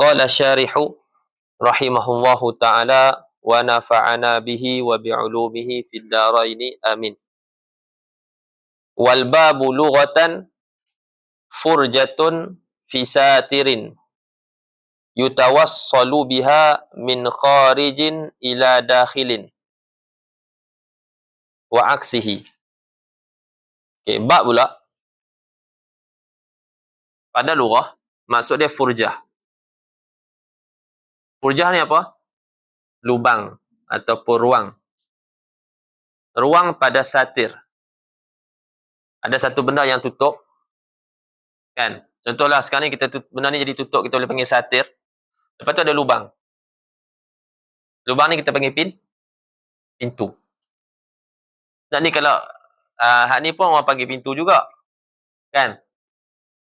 qala syarihu rahimahullahu taala wa nafa'ana bihi wa bi'ulumihi fid dharaini amin. Wal babu lughatan furjatun fi satirin yutawassalu biha min kharijin ila dakhilin wa aksihi. Okay, bab pula. Pada lughah maksud dia furjah furjah ni apa? Lubang ataupun ruang. Ruang pada satir. Ada satu benda yang tutup kan? Contohlah sekarang ni kita tut, benda ni jadi tutup kita boleh panggil satir. Lepas tu ada lubang. Lubang ni kita panggil pin pintu. Dan ni kalau uh, hak ni pun orang panggil pintu juga kan?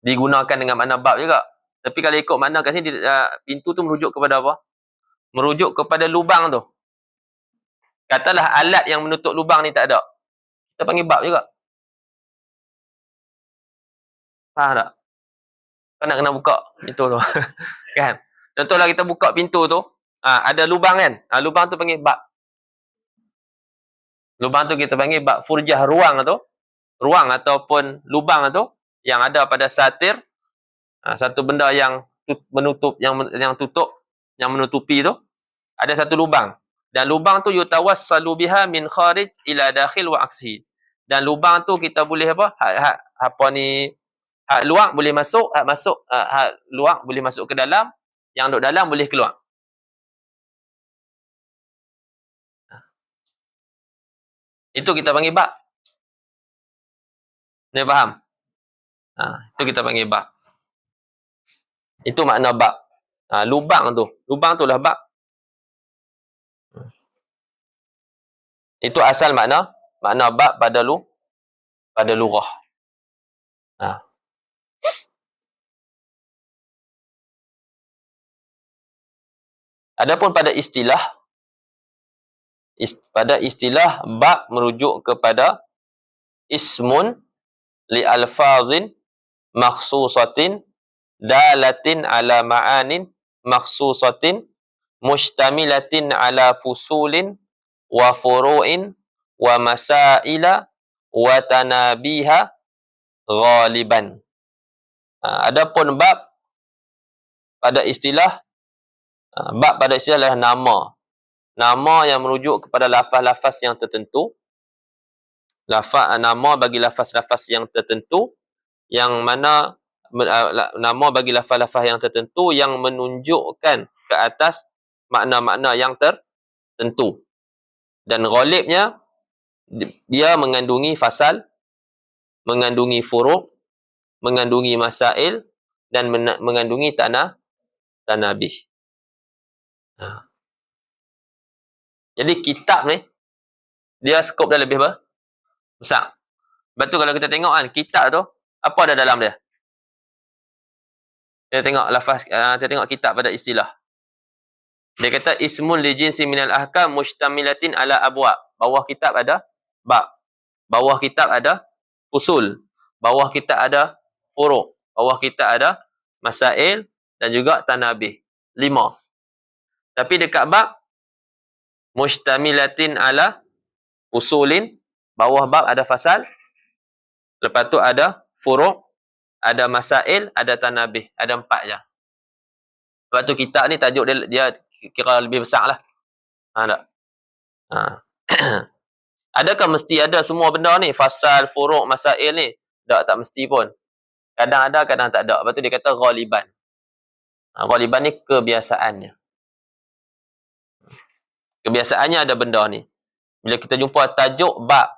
Digunakan dengan makna bab juga. Tapi kalau ikut makna kat sini, uh, pintu tu merujuk kepada apa? Merujuk kepada lubang tu. Katalah alat yang menutup lubang ni tak ada. Kita panggil bab juga. Faham tak? Kau nak kena buka pintu tu. kan? Contohlah kita buka pintu tu, uh, ada lubang kan? Uh, lubang tu panggil bab. Lubang tu kita panggil bab furjah ruang tu. Ruang ataupun lubang tu yang ada pada satir ha, satu benda yang menutup yang yang tutup yang menutupi tu ada satu lubang. Dan lubang tu yutawassalu biha min kharij ila dakhil wa aksi dan lubang tu kita boleh apa? Hak, hak apa ni hak luar boleh masuk hak masuk uh, hak luar boleh masuk ke dalam yang duduk dalam boleh keluar. Itu kita panggil bab ni faham? Ha, itu kita panggil bak. Itu makna bak. Ha, lubang tu. Lubang tu lah bak. Itu asal makna. Makna bak pada lu. Pada lurah. Ha. Adapun pada istilah. Ist, pada istilah bak merujuk kepada ismun li alfazin makhsusatin dalatin ala ma'anin makhsusatin mustamilatin ala fusulin wa furu'in wa masaila wa tanabiha ghaliban. Ha, adapun bab pada istilah ha, bab pada istilah adalah nama. Nama yang merujuk kepada lafaz-lafaz yang tertentu. Lafaz nama bagi lafaz-lafaz yang tertentu yang mana nama bagi lafaz-lafaz yang tertentu yang menunjukkan ke atas makna-makna yang tertentu. Dan ghalibnya dia mengandungi fasal, mengandungi furuk, mengandungi masail dan mengandungi tanah tanabih. Ha. Jadi kitab ni dia skop dia lebih besar. Betul kalau kita tengok kan kitab tu apa ada dalam dia? Kita tengok lafaz, kita tengok kitab pada istilah. Dia kata ismun li jinsi minal ahkam mustamilatin ala abwa. Bawah kitab ada bab. Bawah kitab ada usul. Bawah kitab ada furu'. Bawah kitab ada masail dan juga tanabih. Lima. Tapi dekat bab mustamilatin ala usulin. Bawah bab ada fasal. Lepas tu ada furuk, ada masail, ada tanabih. Ada empat je. Sebab tu kitab ni tajuk dia, dia kira lebih besar lah. Ha, tak? Ha. Adakah mesti ada semua benda ni? Fasal, furuk, masail ni? Tak, tak mesti pun. Kadang ada, kadang tak ada. Lepas tu dia kata ghaliban. Ha, ghaliban ni kebiasaannya. Kebiasaannya ada benda ni. Bila kita jumpa tajuk bab,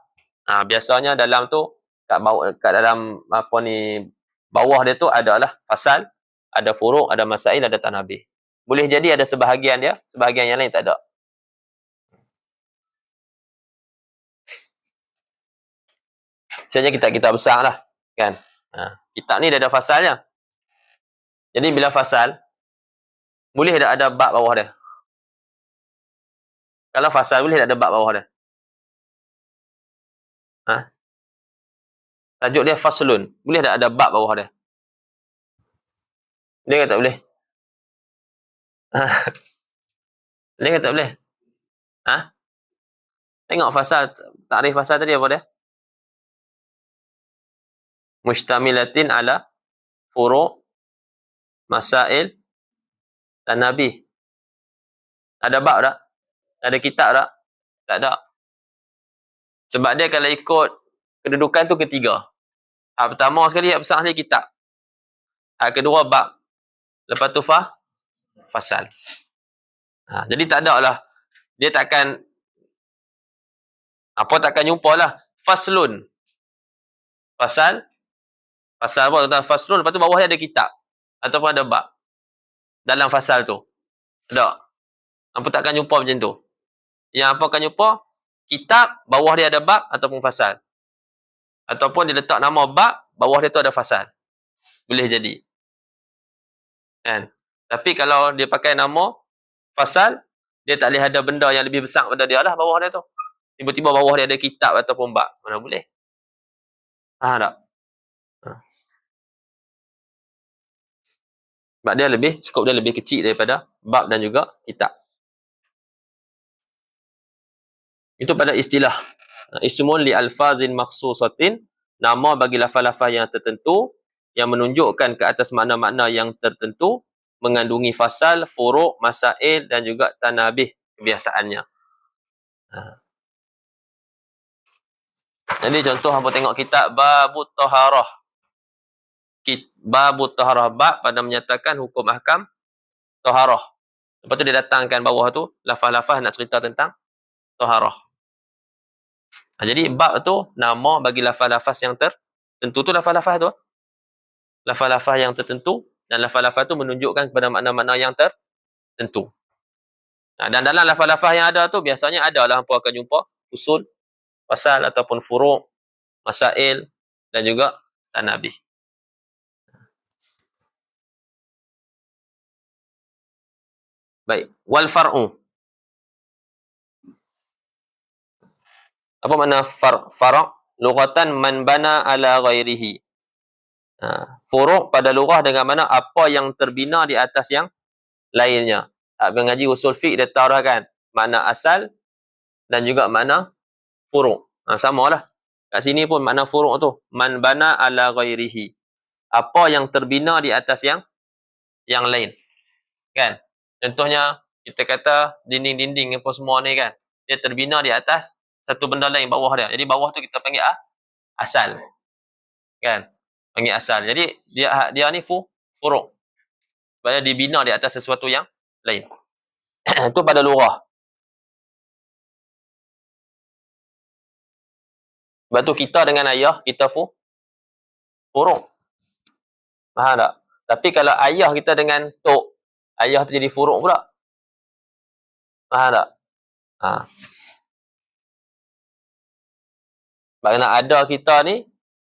ha, biasanya dalam tu kat bawah kat dalam apa ni bawah dia tu adalah fasal, ada furuk, ada masail, ada tanabih. Boleh jadi ada sebahagian dia, sebahagian yang lain tak ada. Misalnya kita kita besar lah. Kan? Ha. Kitab ni dah ada fasalnya. Jadi bila fasal, boleh tak ada bab bawah dia? Kalau fasal, boleh tak ada bab bawah dia? Ha? Tajuk dia faslun. Boleh tak ada bab bawah dia? Boleh ke tak boleh? boleh ke tak boleh? Ha? Tengok fasal, takrif fasal tadi apa dia? Mustamilatin ala furu' masail tanabi. Ada bab tak? Ada kitab tak? Tak ada. Sebab dia kalau ikut kedudukan tu ketiga. Hak pertama sekali, hak besar sekali kitab. Hak kedua bab. Lepas tu fa, fasal. Ha, jadi tak ada lah. Dia takkan, apa takkan jumpa lah. Faslun. Fasal. Fasal apa? Tentang faslun. Lepas tu bawah dia ada kitab. Ataupun ada bab. Dalam fasal tu. Tak. Apa takkan jumpa macam tu. Yang apa akan jumpa? Kitab, bawah dia ada bab ataupun fasal. Ataupun dia letak nama bab, bawah dia tu ada fasal. Boleh jadi. Kan? Tapi kalau dia pakai nama fasal, dia tak boleh ada benda yang lebih besar pada dia lah bawah dia tu. Tiba-tiba bawah dia ada kitab ataupun bab. Mana boleh? Faham tak? Ha. Sebab dia lebih, skop dia lebih kecil daripada bab dan juga kitab. Itu pada istilah. Ismun li alfazin maksusatin. Nama bagi lafaz-lafaz yang tertentu. Yang menunjukkan ke atas makna-makna yang tertentu mengandungi fasal, furuk, masail dan juga tanabih kebiasaannya. Ha. Jadi contoh apa tengok kitab Babut Taharah. Babut Taharah bab pada menyatakan hukum ahkam Taharah. Lepas tu dia datangkan bawah tu lafaz-lafaz nak cerita tentang Taharah. Ha, jadi bab tu nama bagi lafaz-lafaz yang tertentu tu lafaz-lafaz tu. Lafaz-lafaz yang tertentu dan lafaz-lafaz tu menunjukkan kepada makna-makna yang tertentu. Nah, dan dalam lafaz-lafaz yang ada tu biasanya ada lah hampa akan jumpa usul, pasal ataupun furuk, masail dan juga tanabih. Baik, wal far'u. Apa makna far fara'? Lughatan man bana ala ghairihi. Ha, furuk pada lurah dengan mana apa yang terbina di atas yang lainnya. Ha, mengaji usul fiqh dia tahu dah kan. Makna asal dan juga makna furuk. Ha, sama lah. Kat sini pun makna furuk tu. Man bana ala ghairihi. Apa yang terbina di atas yang yang lain. Kan? Contohnya, kita kata dinding-dinding apa semua ni kan. Dia terbina di atas satu benda lain bawah dia. Jadi bawah tu kita panggil ah, asal. Kan? panggil asal. Jadi dia dia ni fu furuk. Sebab dibina di atas sesuatu yang lain. Itu pada lurah. Sebab tu kita dengan ayah kita fu furuk. Faham tak? Tapi kalau ayah kita dengan tok, ayah tu jadi furuk pula. Faham tak? Ha. Sebab ada kita ni,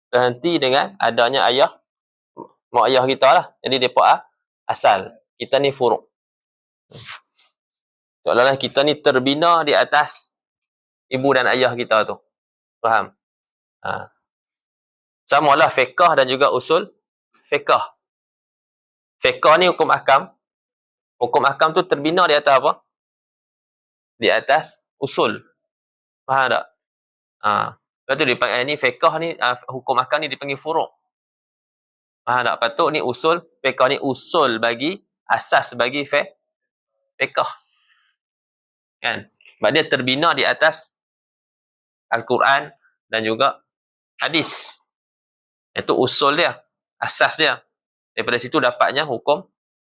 terhenti dengan adanya ayah mak ayah kita lah. Jadi dia ah, asal. Kita ni furuk. Seolah-olah kita ni terbina di atas ibu dan ayah kita tu. Faham? Ha. Sama lah fiqah dan juga usul fiqah. Fiqah ni hukum ahkam. Hukum ahkam tu terbina di atas apa? Di atas usul. Faham tak? Ha. Lepas tu dipanggil ni fiqah ni uh, hukum akal ni dipanggil furuk. Ah tak patut ni usul fiqah ni usul bagi asas bagi fiqah. Kan? Sebab dia terbina di atas Al-Quran dan juga hadis. Itu usul dia, asas dia. Daripada situ dapatnya hukum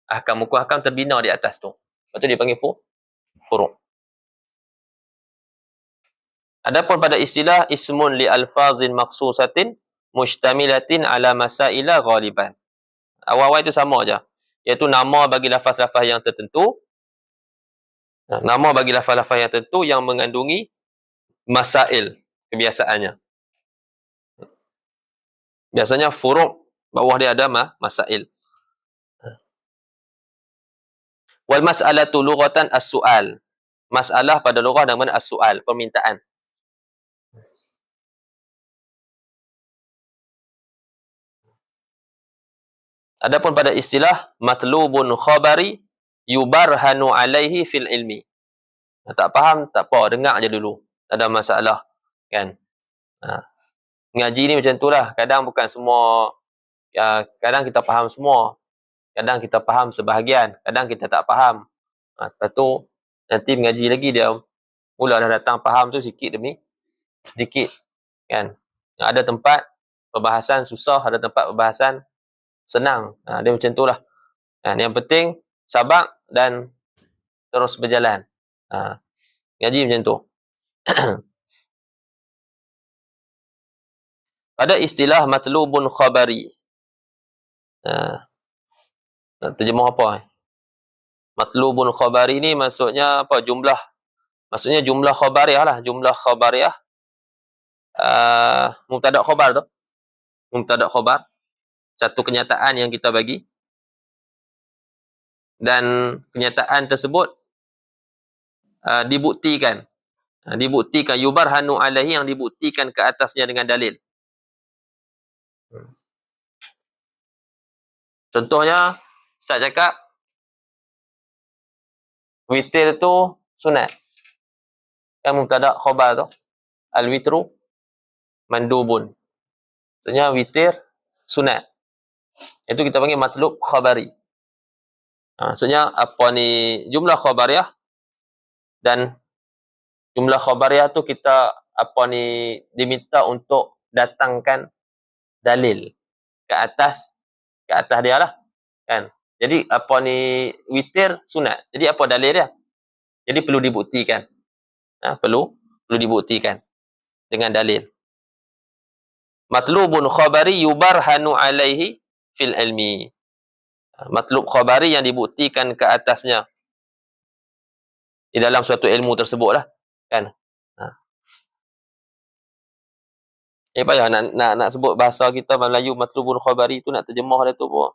ahkam hukum ahkam terbina di atas tu. Lepas tu dia panggil. Adapun pada istilah ismun li alfazin maksusatin mustamilatin ala masaila ghaliban. Awal-awal itu sama aja. Iaitu nama bagi lafaz-lafaz yang tertentu. Nama bagi lafaz-lafaz yang tertentu yang mengandungi masail kebiasaannya. Biasanya furuk bawah dia ada ma masail. Wal mas'alatu lughatan as-su'al. Masalah pada lughah dengan as-su'al, permintaan. Adapun pada istilah matlubun khabari yubarhanu alaihi fil ilmi. Tak faham, tak apa. Dengar je dulu. Tak ada masalah. Kan? Ha. Ngaji ni macam tu lah. Kadang bukan semua, ya, kadang kita faham semua. Kadang kita faham sebahagian. Kadang kita tak faham. Ha, lepas tu, nanti mengaji lagi dia mula dah datang faham tu sikit demi sedikit. Kan? Ada tempat perbahasan susah, ada tempat perbahasan senang. Ha, dia macam tu lah. Ha, yang penting, sabar dan terus berjalan. Ha, ngaji macam tu. Ada istilah matlubun khabari. Ha, terjemah apa? Eh? Matlubun khabari ni maksudnya apa? Jumlah. Maksudnya jumlah khabariah lah. Jumlah khabariah. Uh, Mubtadak khabar tu. Mubtadak khabar. Satu kenyataan yang kita bagi. Dan kenyataan tersebut uh, dibuktikan. Uh, dibuktikan. Yubarhanu alaihi yang dibuktikan ke atasnya dengan dalil. Contohnya saya cakap witir tu sunat. Yang mubtada khabar tu al witru mandubun. Maksudnya witir sunat itu kita panggil matlub khabari. Ha, maksudnya apa ni jumlah khabariyah dan jumlah khabariyah tu kita apa ni diminta untuk datangkan dalil ke atas ke atas dia lah kan? Jadi apa ni witir sunat. Jadi apa dalil dia? Jadi perlu dibuktikan. Ha, perlu perlu dibuktikan dengan dalil. Matlubun khabari yubarhanu alaihi fil ilmi matlub khabari yang dibuktikan ke atasnya di dalam suatu ilmu tersebut lah kan ha. eh payah nak, nak, nak sebut bahasa kita Melayu matlubun khabari tu nak terjemah dia tu pun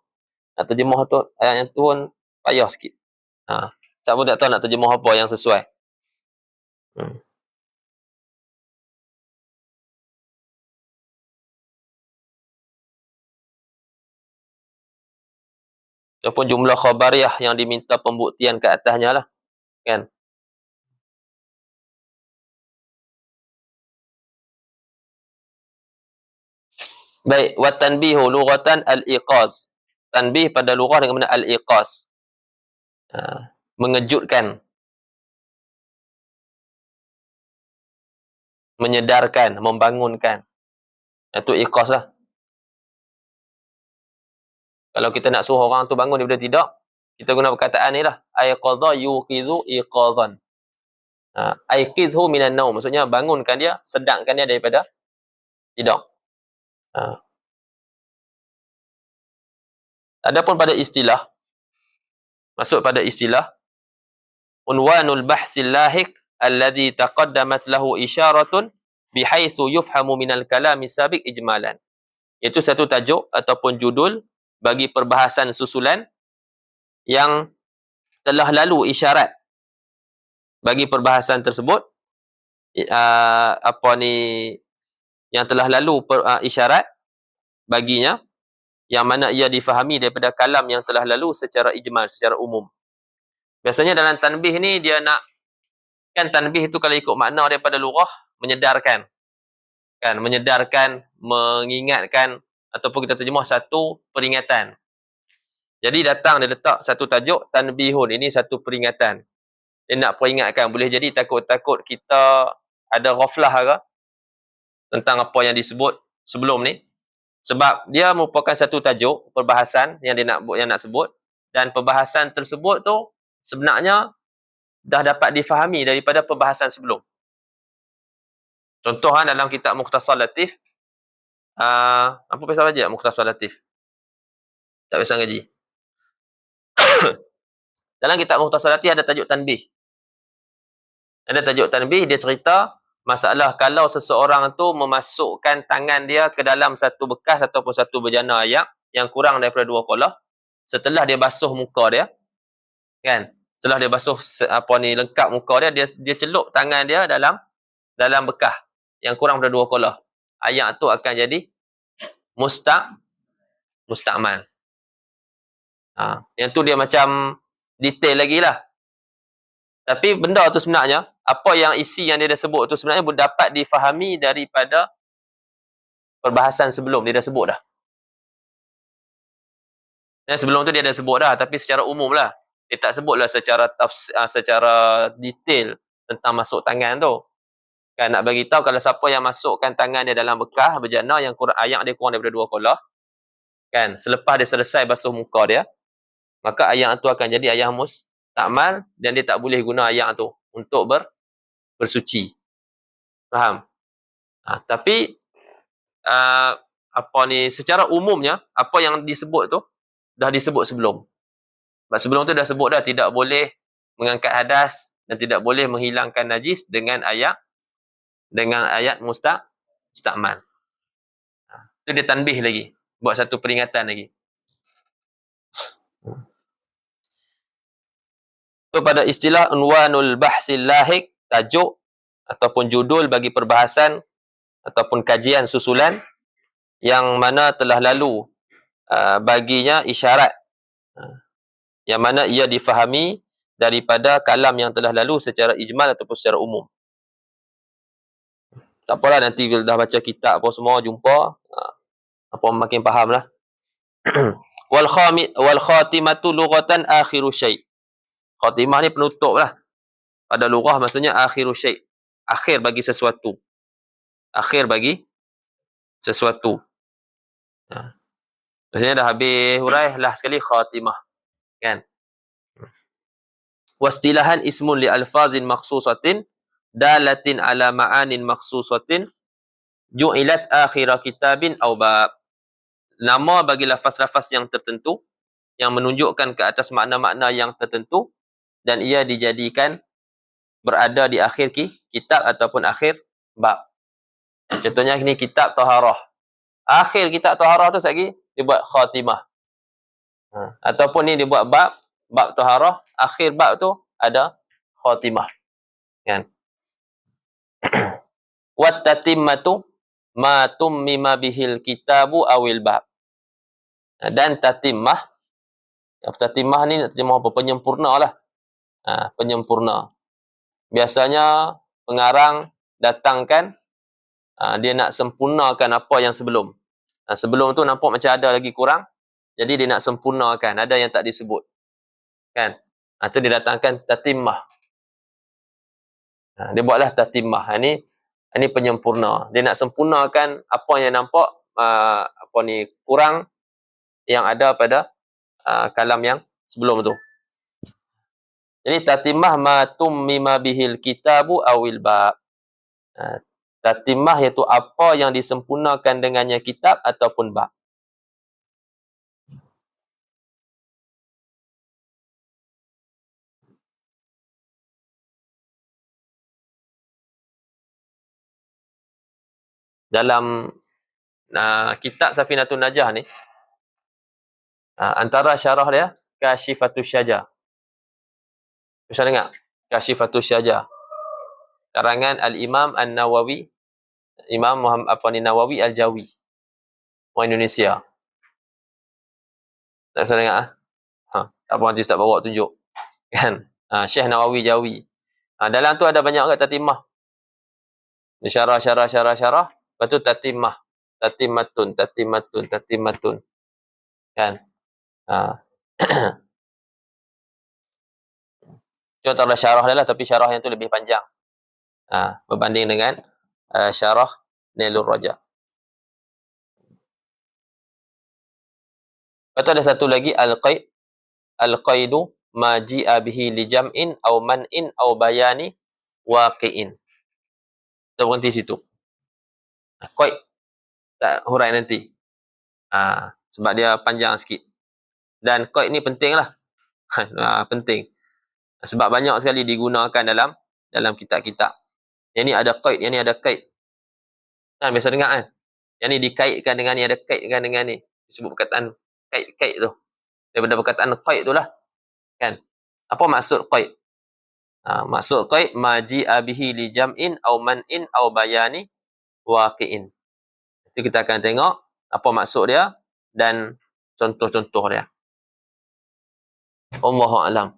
nak terjemah tu ayat yang tu pun payah sikit ha. siapa pun tak tahu nak terjemah apa yang sesuai hmm. Ataupun jumlah khabariyah yang diminta pembuktian ke atasnya lah. Kan? Baik, wa tanbihu lughatan al-iqaz. Tanbih pada lughah dengan mana al-iqaz. Ha, mengejutkan. Menyedarkan, membangunkan. Itu iqaz lah. Kalau kita nak suruh orang tu bangun daripada tidak, kita guna perkataan ni lah. Ayqadha yuqidhu iqadhan. Ha, Ayqidhu minan naum. Maksudnya bangunkan dia, sedangkan dia daripada tidak. Ha. Adapun pada istilah, masuk pada istilah, unwanul bahsil lahik alladhi taqaddamat lahu isyaratun bihaithu yufhamu minal kalami sabiq ijmalan. Itu satu tajuk ataupun judul bagi perbahasan susulan yang telah lalu isyarat bagi perbahasan tersebut uh, apa ni yang telah lalu per, uh, isyarat baginya yang mana ia difahami daripada kalam yang telah lalu secara ijmal secara umum. Biasanya dalam tanbih ni dia nak kan tanbih itu kalau ikut makna daripada lurah menyedarkan. Kan menyedarkan mengingatkan ataupun kita terjemah satu peringatan. Jadi datang dia letak satu tajuk tanbihun. Ini satu peringatan. Dia nak peringatkan. Boleh jadi takut-takut kita ada ghaflah ke tentang apa yang disebut sebelum ni. Sebab dia merupakan satu tajuk perbahasan yang dia nak yang nak sebut dan perbahasan tersebut tu sebenarnya dah dapat difahami daripada perbahasan sebelum. Contoh dalam kitab Mukhtasar Latif Uh, apa pasal baca Mukhtasar Latif? Tak pasal ngaji. Dalam kitab Mukhtasar Latif ada tajuk tanbih. Ada tajuk tanbih, dia cerita masalah kalau seseorang tu memasukkan tangan dia ke dalam satu bekas ataupun satu bejana ayak yang kurang daripada dua kolah, setelah dia basuh muka dia, kan? Setelah dia basuh apa ni lengkap muka dia, dia dia celup tangan dia dalam dalam bekas yang kurang daripada dua kolah ayat tu akan jadi musta mustakmal. Ha, yang tu dia macam detail lagi lah. Tapi benda tu sebenarnya, apa yang isi yang dia dah sebut tu sebenarnya dapat difahami daripada perbahasan sebelum dia dah sebut dah. Dan sebelum tu dia dah sebut dah, tapi secara umum lah. Dia tak sebutlah secara tafs, uh, secara detail tentang masuk tangan tu. Kan nak bagi tahu kalau siapa yang masukkan tangan dia dalam bekah berjana yang kurang ayat dia kurang daripada dua kolah. Kan, selepas dia selesai basuh muka dia, maka ayat tu akan jadi ayat mus takmal dan dia tak boleh guna ayat tu untuk ber, bersuci. Faham? Ha, tapi uh, apa ni secara umumnya apa yang disebut tu dah disebut sebelum. Sebab sebelum tu dah sebut dah tidak boleh mengangkat hadas dan tidak boleh menghilangkan najis dengan ayat dengan ayat mustaq mustakmal. Ha, tu dia tanbih lagi. Buat satu peringatan lagi. So, pada istilah unwanul bahsil lahik, tajuk ataupun judul bagi perbahasan ataupun kajian susulan yang mana telah lalu uh, baginya isyarat uh, yang mana ia difahami daripada kalam yang telah lalu secara ijmal ataupun secara umum. Tak apalah nanti bila dah baca kitab apa semua jumpa uh, apa makin fahamlah. wal khamit wal khatimatu lughatan akhiru syai' Khatimah ni penutup lah. Pada lurah maksudnya akhiru syait. Akhir bagi sesuatu. Akhir bagi sesuatu. Ha. Maksudnya dah habis hurai lah sekali khatimah. Kan? Wastilahan ismun li alfazin maksusatin dalatin ala ma'anin maksusatin ju'ilat akhira kitabin au bab. Nama bagi lafaz-lafaz yang tertentu yang menunjukkan ke atas makna-makna yang tertentu dan ia dijadikan berada di akhir ki, kitab ataupun akhir bab. Contohnya ini kitab taharah. Akhir kitab taharah tu lagi dia buat khatimah. Ha. Ataupun ni dia buat bab, bab taharah, akhir bab tu ada khatimah. Kan? Wat tatimmatu ma tummima bihil kitabu awil bab. Dan tatimmah, tatimmah ni terjemah apa? Penyempurna lah ha, penyempurna. Biasanya pengarang datangkan ha, dia nak sempurnakan apa yang sebelum. Ha, sebelum tu nampak macam ada lagi kurang. Jadi dia nak sempurnakan. Ada yang tak disebut. Kan? Ha, tu dia datangkan tatimah. Ha, dia buatlah tatimah. Ha, ni, ini penyempurna. Dia nak sempurnakan apa yang nampak uh, apa ni kurang yang ada pada uh, kalam yang sebelum tu. Jadi tatimah ma tummima bihil kitabu awil bab. Ha, tatimah iaitu apa yang disempurnakan dengannya kitab ataupun bab. Dalam uh, kitab Safinatun Najah ni, uh, antara syarah dia, Kashifatus Syajah. Bisa dengar? Kashifatus Syajah. Karangan Al-Imam An-Nawawi. Imam Muhammad apa ni Nawawi Al-Jawi. Orang Indonesia. Tak bisa dengar? Ah? Ha? Tak apa nanti tak bawa tunjuk. Kan? Ha, Syekh Nawawi Jawi. Ha, dalam tu ada banyak kat tatimah. Syarah, syarah, syarah, syarah. Lepas tu tatimah. Tatimatun, tatimatun, tatimatun. Kan? Ha. Ada syarah dia lah, tapi syarah yang tu lebih panjang. Ha, berbanding dengan uh, syarah Nailul Raja. Lepas tu ada satu lagi, Al-Qaid. Al-Qaidu ma ji'a bihi li jam'in au man'in au bayani waqi'in. Kita berhenti situ. Qaid. Tak hurai nanti. Ha, sebab dia panjang sikit. Dan qaid ni penting lah. ha, penting. Sebab banyak sekali digunakan dalam dalam kitab-kitab. Yang ni ada kait, yang ni ada kait. Kan biasa dengar kan? Yang ni dikaitkan dengan ni, ada kaitkan dengan ni. Disebut perkataan kait-kait tu. Daripada perkataan kait tu lah. Kan? Apa maksud kait? Ha, maksud kait, maji abihi li jam'in au man'in au bayani waqi'in. Itu kita akan tengok apa maksud dia dan contoh-contoh dia. Allahu a'lam.